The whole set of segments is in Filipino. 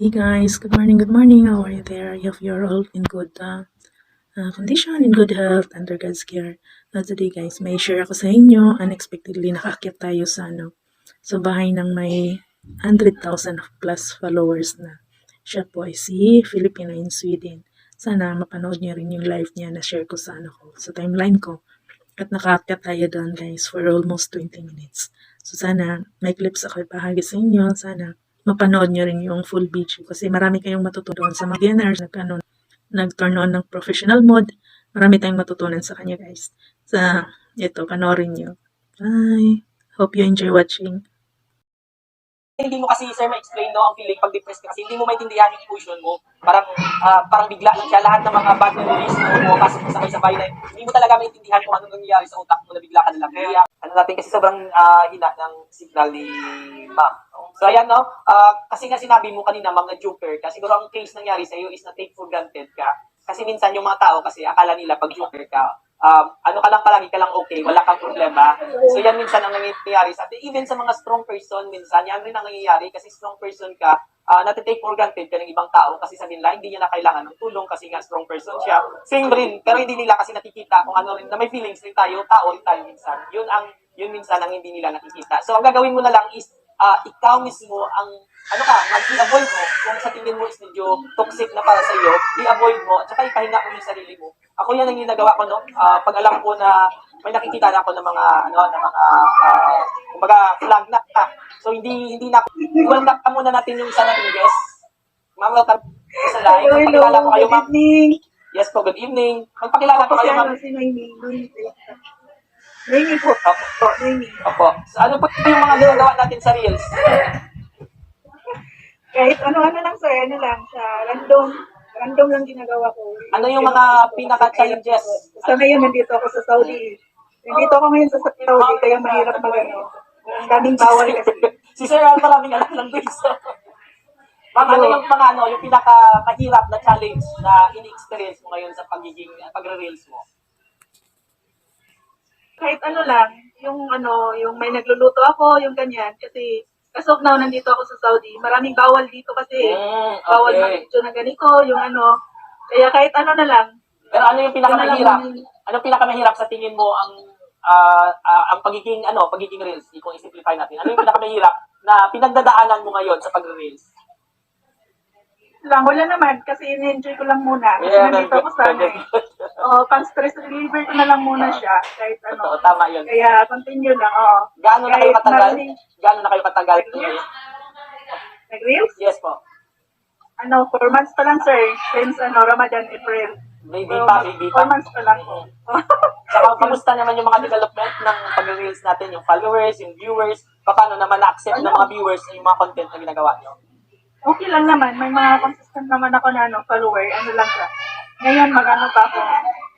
Hey guys, good morning, good morning. How are you there? I hope you're all in good uh, uh, condition, in good health, under God's care. Uh, today guys, may share ako sa inyo. Unexpectedly, nakakit tayo sa, ano, sa bahay ng may 100,000 plus followers na. Siya po ay si Filipino in Sweden. Sana mapanood niyo rin yung live niya na share ko sa, ano ko, sa timeline ko. At nakaakyat tayo doon guys for almost 20 minutes. So sana may clips ako ipahagi sa inyo. Sana mapanood nyo rin yung full video kasi marami kayong matutunan sa beginners nag, ano, nag-turn on ng professional mode. Marami tayong matutunan sa kanya guys. Sa ito, panoorin nyo. Bye! Hope you enjoy watching. hindi mo kasi sir ma-explain no ang feeling pag depressed ka kasi hindi mo maintindihan yung emotion mo parang ah, parang bigla lang siya lahat ng mga bad memories mo mo sabay-sabay na hindi mo talaga maintindihan kung ano nangyayari sa utak mo na bigla ka na lang kaya ano natin kasi sobrang ah, hina ng signal ni ma'am so ayan no Ah, kasi nga sinabi mo kanina na joker ka siguro ang case nangyari sa iyo is na take for granted ka kasi minsan yung mga tao kasi akala nila pag joker ka um, ano ka lang palagi ka lang okay, wala kang problema. So yan minsan ang nangyayari sa atin. Even sa mga strong person, minsan yan rin ang nangyayari kasi strong person ka, uh, natitake for granted ka ng ibang tao kasi sa nila hindi niya na kailangan ng tulong kasi nga strong person siya. Same rin, pero hindi nila kasi nakikita kung ano rin, na may feelings rin tayo, tao rin tayo minsan. Yun ang, yun minsan ang hindi nila nakikita. So ang gagawin mo na lang is, uh, ikaw mismo ang ano ka, mag-i-avoid mo kung sa tingin mo is medyo toxic na para sa iyo, i-avoid mo, at saka ipahinga mo yung sarili mo. Ako yan ang ginagawa ko, no? Ah, pag alam ko na may nakikita na ako ng mga, ano, ng mga, uh, kumbaga, flag na. So, hindi, hindi na, welcome ka muna natin yung isa nating guest. Ma'am, welcome sa live. Hello, ko kayo, good ma'am. evening. Yes po, good evening. Magpakilala si kayo, ma'am. si Noemi. Noemi po. Opo. Noemi. Opo. So, ano po yung mga ginagawa natin sa Reels? Kahit ano-ano lang sir, ano lang, sa random, random lang ginagawa ko. Ano yung mga pinaka-challenges? Sa ngayon, nandito ako sa Saudi. Nandito ako ngayon sa Saudi, kaya mahirap mag ano. Ang daming bawal kasi. si Sir Al, maraming alam lang din. So, Ma'am, ano yung mga ano, yung pinaka mahirap na challenge na ini-experience mo ngayon sa pagiging pagre-reels mo? Kahit ano lang, yung ano, yung may nagluluto ako, yung ganyan. Kasi, as of now, nandito ako sa Saudi. Maraming bawal dito kasi. Mm, Bawal okay. mag-video na ganito, yung ano. Kaya kahit ano na lang, Pero ano yung pinakamahirap? Ano pinakamahirap sa tingin mo ang ah, ah, ang pagiging ano, pagiging reels, kung i-simplify natin. Ano yung pinakamahirap na pinagdadaanan mo ngayon sa pagre-reels? Lang, wala naman, kasi in-enjoy ko lang muna. Kasi Yeah, nandito ako good, sa ano eh. Oh, pang stress reliever ko na lang muna siya. Kahit Totoo, ano. tama yun. Kaya continue lang, oo. Gaano na kayo katagal? maraming- Gaano na kayo katagal? Nag-reels? Yes po. Ano, four months pa lang, sir. Since ano, Ramadan, April. Baby So, pa, baby pa. Four months pa lang. Saka, kamusta naman yung mga development ng pag-reels natin, yung followers, yung viewers, paano naman na-accept ng mga viewers yung mga content na ginagawa nyo? Okay lang naman. May mga consistent naman ako na ano, follower. Ano lang siya. Ngayon, mag-ano pa ako.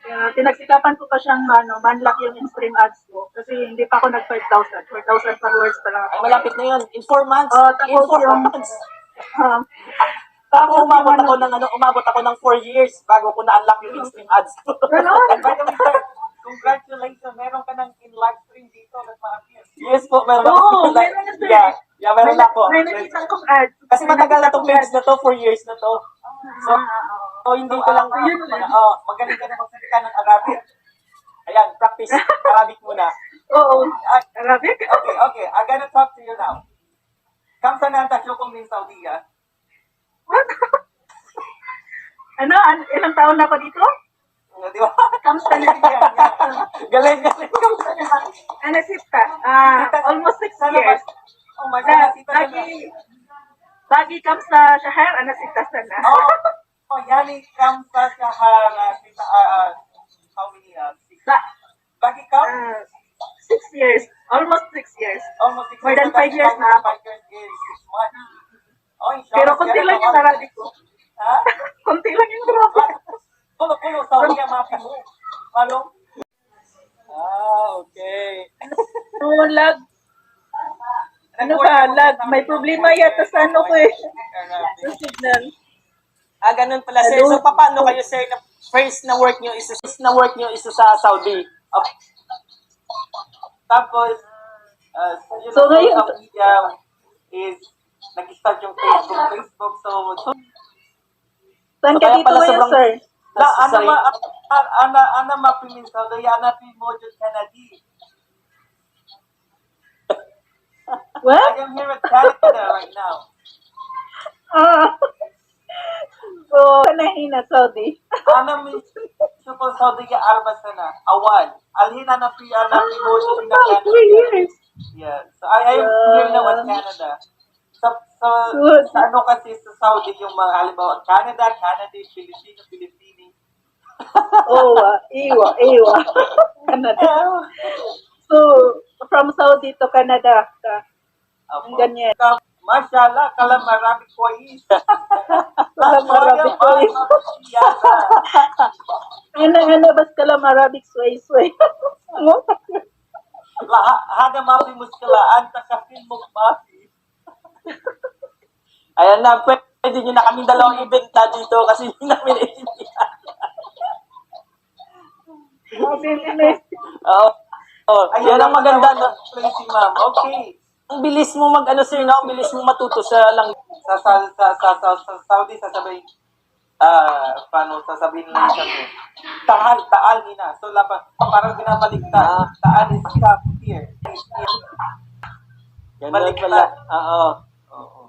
Uh, tinagsikapan ko pa siyang ano, manlock yung in-stream ads ko. Kasi hindi pa ako nag-5,000. 4,000 followers pa lang ako. Ay, malapit na yun. In four months. Oh, in tapos four yung- months. Uh, tapos umabot ako ng ano, umabot ako ng four years bago ko na-unlock yung in-stream ads ko. Ganon. Congratulations, meron ka ng in live stream dito yes po, meron Oo, ako. meron na. Yeah, yeah, meron may, na ako. may nakita kong ads. Kasi matagal na tong page na to, four years na to. So, Ah, oo. so hindi ko lang, Yun lang. oh, Magaling ka na magsalita ng Arabic. ayan, practice Arabic muna. Oo. Ah, Arabic? Okay, okay. I'm gonna talk to you now. Kamsa na ang tasyokong min Saudi, ah? What? ano? An- ilang taon na ako dito? Di ba? Kamusta na Galing, galing. Ano sita? Ah, almost six years. Na, na. lagi, lagi kamsa shahar, ano sita sana. Oh, oh, yani kamsa shahara, sita, ah, ah, how many? Sa- Bagi kam? ah, six years. Almost six years. Almost six more than five years na. Five years six months. Oh. Pero konti lang yung Arabic ko. Ha? Konti lang yung Arabic. Pulo, pulo, Saudi ang mapi mo. Ano? Ah, okay. Oh, lag. Ano ba, lag? May problema yata sa ano ko eh. Sa signal. Ah, ganun pala, sir. So, paano kayo, sir, na first na work nyo is first na work nyo is sa Saudi? Oh. Tapos, uh, yun So, ngayon- social media is nag-start yung Facebook, Facebook, so, so Saan So, ka dito ngayon, sobrang- sir? La, ana ma, ana, ana, ana mapiminsa, do yana pi mojo Kennedy. What? I am here at Canada right now. Ah. so, kanahina, Saudi. Ana mi, suko Saudi ka arba sana, awan. Alhina na pi, ana pi mojo na Oh, three Canada. years. Yeah, so I, I am here now at Canada. Sa, sa, sa ano kasi sa Saudi yung mga halimbawa Canada, Canada, Filipino, Filipini. Oh, ah, iwa, iwa. Canada. So, from Saudi to Canada ka. Ang ganyan. Ka, Mashallah, kala marami ko is. Kala marami ko is. Ano, ano, bas kala sway, sway. Lahat, hada mapi muskilaan, takapin mo mapi. Ayan na, pwede nyo na kaming dalawang ibenta dito kasi hindi namin naiintindihan. Oo. Oh, yan ang maganda. No? Tracy, ma'am. Okay. Ang bilis mo mag, ano sir, no? Ang bilis mo matuto sa lang. Sa, sa, sa, sa, sa, sa Saudi, sasabihin, ah, paano sasabihin nila sa mo? Taal, nina. So, lapa, parang binabaligtad. Taal is come here. Ganun pala. Oo. Oo.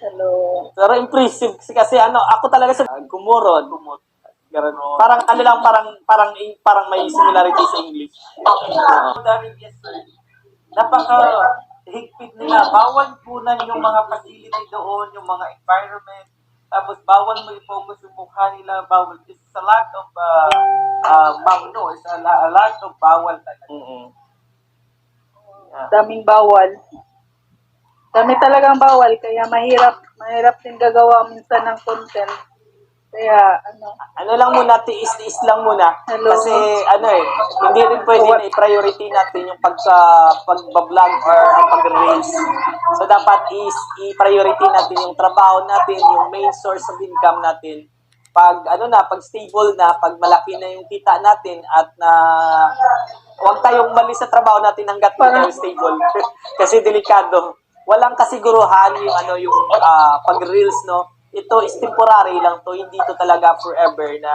Hello. Pero impressive kasi, kasi ano, ako talaga sa gumurod. Gumurod. Ganun. Parang ano lang, parang, parang, parang may similarity sa English. Oo. Dahil yes. Napaka higpit nila. Bawal punan yung mga facility doon, yung mga environment. Tapos bawal mo i-focus yung mukha nila. Bawal. It's a lot of, uh, uh, bawal, no, it's a, la- a lot of bawal talaga. Mm-mm. Daming bawal. Dami talagang bawal, kaya mahirap, mahirap din gagawa minsan ng content. Kaya, ano, Ano lang muna, tiis-tiis lang muna. Hello. Kasi ano eh, hindi rin pwede na i-priority natin yung pagsa pagbablog or ang pag-reels. So dapat is i-priority natin yung trabaho natin, yung main source of income natin. Pag ano na, pag stable na, pag malaki na yung kita natin at na huwag tayong mali sa trabaho natin hangga't hindi stable. Kasi delikado. Walang kasiguruhan yung ano yung ah, pag-reels no. Ito is temporary lang to, hindi to talaga forever na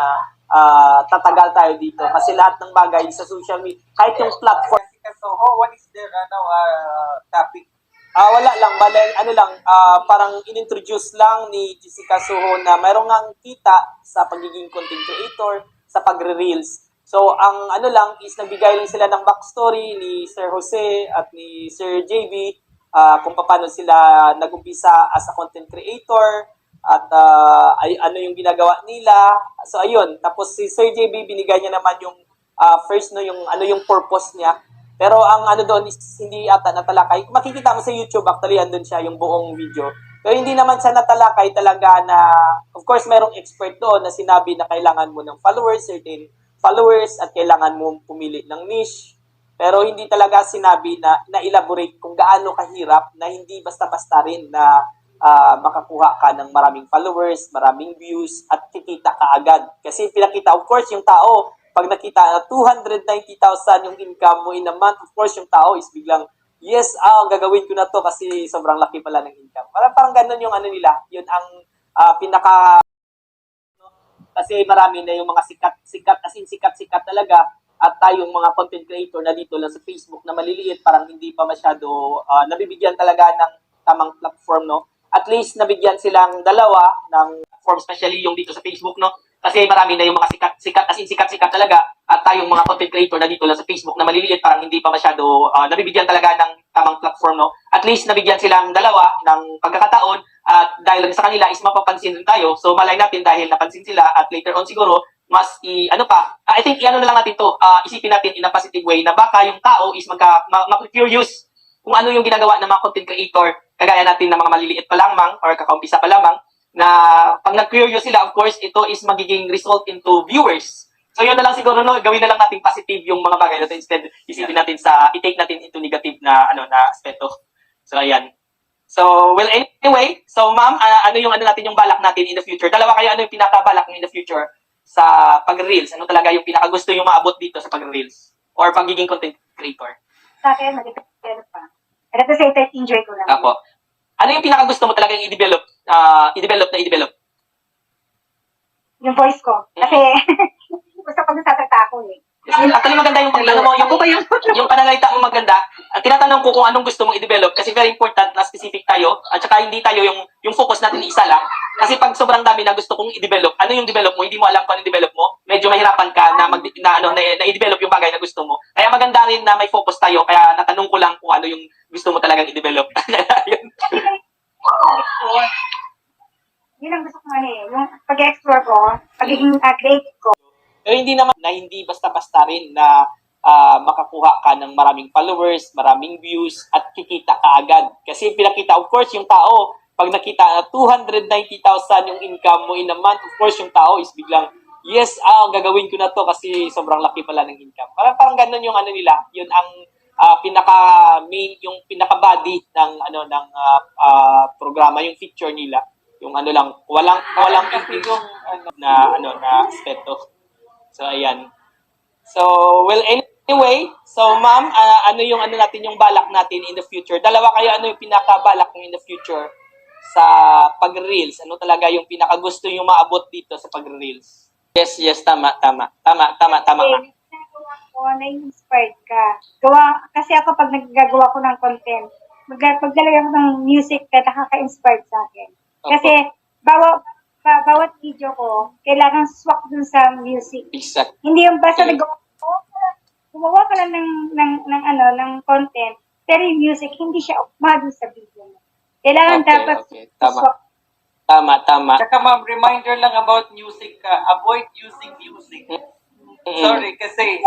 ah, tatagal tayo dito. Kasi lahat ng bagay sa social media, kahit yung platform, Jessica Soho, what is their ano, uh, topic? ah wala lang, bale, ano lang, ah, parang inintroduce lang ni Jessica Soho na mayroong ngang kita sa pagiging content creator, sa pagre-reels. So, ang ano lang is nagbigay lang sila ng backstory ni Sir Jose at ni Sir JB ah, kung paano sila nag-umpisa as a content creator at ah, ay, ano yung ginagawa nila. So, ayun. Tapos si Sir JB binigay niya naman yung ah, first no yung ano yung purpose niya. Pero ang ano doon is hindi ata natalakay. Makikita mo sa YouTube, actually andun siya yung buong video. Pero hindi naman siya natalakay talaga na, of course, merong expert doon na sinabi na kailangan mo ng followers, certain followers, at kailangan mo pumili ng niche. Pero hindi talaga sinabi na na-elaborate kung gaano kahirap na hindi basta-basta rin na ah, makakuha ka ng maraming followers, maraming views, at kikita ka agad. Kasi pinakita, of course, yung tao, pag nakita na 290,000 yung income mo in a month, of course, yung tao is biglang, yes, ah, gagawin ko na to kasi sobrang laki pala ng income. Parang, parang ganun yung ano nila, yun ang ah, pinaka kasi marami na yung mga sikat, sikat, as in sikat, sikat talaga, at tayong mga content creator na dito lang sa Facebook na maliliit, parang hindi pa masyado ah, nabibigyan talaga ng tamang platform, no? At least nabigyan silang dalawa ng platform, especially yung dito sa Facebook, no? Kasi marami na yung mga sikat, sikat, as in sikat, sikat talaga, at tayong mga content creator na dito lang sa Facebook na maliliit, parang hindi pa masyado ah, nabibigyan talaga ng tamang platform, no? At least nabigyan silang dalawa ng pagkakataon at dahil sa kanila is mapapansin rin tayo. So malay natin dahil napansin sila at later on siguro mas i ano pa ah, I think i-ano na lang natin to ah, isipin natin in a positive way na baka yung tao is magka ma- ma-curious kung ano yung ginagawa ng mga content creator kagaya natin ng mga maliliit pa lamang or kakaumpisa pa lamang na pag nag-curious sila of course ito is magiging result into viewers so yun na lang siguro no gawin na lang natin positive yung mga bagay natin instead isipin natin sa i-take natin into negative na ano na aspeto so ayan So, well, anyway, so ma'am, ah, ano yung ano natin yung balak natin in the future? Dalawa kayo, ano yung pinakabalak mo in the future sa pag-reels? Ano talaga yung pinakagusto yung maabot dito sa pag-reels? Or pagiging content creator? sa akin, mag-depende pa. And at the same time, enjoy ko lang. Apo. Ano yung pinakagusto mo talagang i-develop, ah, i-develop na i-develop? Yung voice ko. Kasi, gusto ko nasasalita ako eh. Actually, maganda yung, ano mo, yung, yung pananalita mo maganda. Ang tinatanong ko kung anong gusto mong i-develop kasi very important na specific tayo at saka hindi tayo yung, yung focus natin isa lang. Kasi pag sobrang dami na gusto kong i-develop, ano yung develop mo, hindi mo alam kung ano yung develop mo, medyo mahirapan ka na, mag, na, ano, na, na i-develop yung bagay na gusto mo. Kaya maganda rin na may focus tayo, kaya natanong ko lang kung ano yung gusto mo talagang i-develop. Yun. Ang gusto ko nga eh. Yung pag-explore ko, pagiging uh, creative ko. Pero hindi naman na hindi basta-basta rin na ah, makakuha ka ng maraming followers, maraming views, at kikita ka agad. Kasi pinakita, of course, yung tao, pag nakita na 290,000 yung income mo in a month, of course, yung tao is biglang, yes, ah, gagawin ko na to kasi sobrang laki pala ng income. Parang, parang ganun yung ano nila, yun ang ah, pinaka main yung pinaka body ng ano ng ah, ah, programa yung feature nila yung ano lang walang walang Kasi yung, ano, na ano na aspeto. So ayan. So well anyway, so ma'am, ah, ano yung ano natin yung balak natin in the future? Dalawa kayo ano yung pinakabalak mo in the future sa pag-reels? Ano talaga yung pinakagusto yung maabot dito sa pag-reels? Yes, yes, tama, tama. Tama, tama, tama. nga. Ko, na-inspired ka. Gawa, kasi ako pag naggagawa ko ng content, mag maglalagay ako ng music na nakaka-inspired sa akin. Kasi, bawat, ba, bawat video ko, kailangan swak dun sa music. Exact. Hindi yung basta Okay. nagawa gumawa ka lang ng, ng, ng, ano, ng content, pero yung music, hindi siya ukma dun sa video mo. Kailangan Okay, dapat okay. Tama. swak. Tama, tama. Tsaka ma'am, reminder lang about music ka. Avoid using music. Mm. Sorry, kasi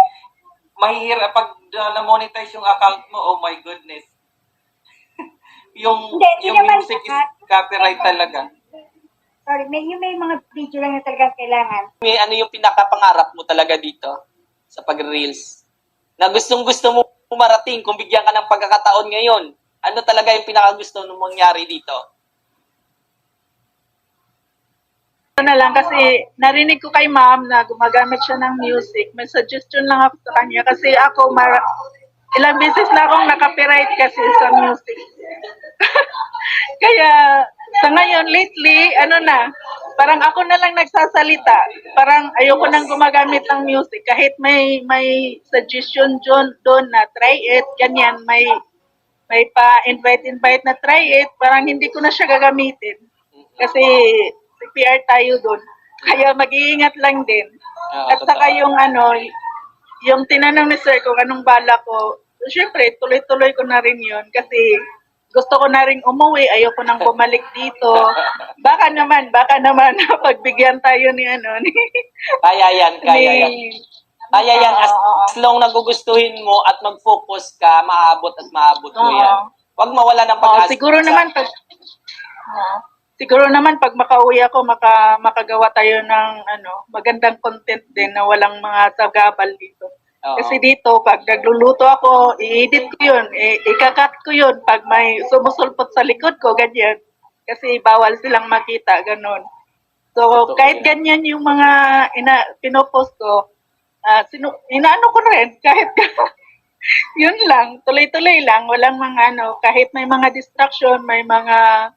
mahihirap pag uh, na-monetize yung account mo, oh my goodness. yung Hindi, hindi yung naman music is copyright talaga. Sorry, may, yung may mga video lang na talagang kailangan. May ano yung pinakapangarap mo talaga dito sa pag-reels? Na gustong gusto mo marating kung bigyan ka ng pagkakataon ngayon. Ano talaga yung pinakagusto mo mangyari dito? Ano na lang kasi narinig ko kay ma'am na gumagamit siya ng music. May suggestion lang ako sa kanya kasi ako mar ilang beses na akong nakapiright kasi sa music. Kaya sa ngayon lately, ano na, parang ako na lang nagsasalita. Parang ayoko nang gumagamit ng music kahit may may suggestion doon doon na try it, ganyan, may may pa invite invite na try it, parang hindi ko na siya gagamitin. Kasi CPR tayo doon. Kaya mag-iingat lang din. Oo, At saka totoo. yung ano, yung tinanong ni sir kung anong bala ko, syempre tuloy-tuloy ko na rin yun kasi gusto ko na rin umuwi, ayoko nang bumalik dito. Baka naman, baka naman pagbigyan tayo ni ano ni, Kaya yan, kaya yan. ni Kaya yan, as, Oo, as long na gugustuhin mo at mag-focus ka, maabot at maabot mo Oo. yan. Huwag mawala ng Oo, pag-asa. siguro naman pag Oo. Siguro naman pag makauwi ako maka makagawa tayo ng ano magandang content din na walang mga sagabal dito. Oo. Kasi dito pag nagluluto ako, i-edit ko 'yun, i- ikakat ko 'yun pag may sumusulpot sa likod ko ganyan. Kasi bawal silang makita ganun. So Totoo kahit yan. ganyan yung mga ina pinopost ko, ah sinu inaano ko rin kahit yun lang, tuloy-tuloy lang, walang mga ano, kahit may mga distraction, may mga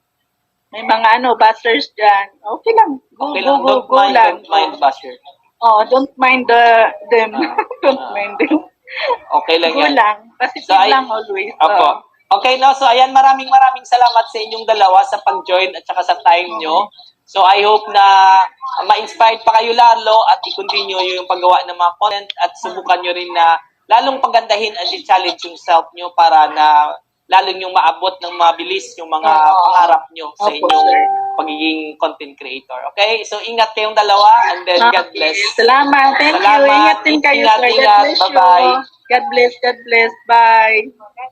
may mga ano, busters dyan. Okay lang. Go, Okay go, lang, go, don't go mind, lang. don't mind, Basher. Oh, don't mind the, them. Ah, don't ah. mind them. Okay lang Go yan. lang. Positive So, ay- lang always. Opo. Oh. Okay, no? So, ayan, maraming maraming salamat sa inyong dalawa sa pag-join at saka sa time nyo. So, I hope na ma-inspired pa kayo lalo at i-continue yung paggawa ng mga content at subukan nyo rin na lalong pagandahin at i-challenge yung self nyo para na lalong yung maabot ng mabilis yung mga Oo. pangarap nyo sa Opo, inyong sir. pagiging content creator. Okay? So, ingat kayong dalawa and then God Okay. bless. Salamat. Thank Salamat. you. Ingat din kayo, Ingat, sir. God ingat. bless you. Bye-bye. God bless. God bless. Bye.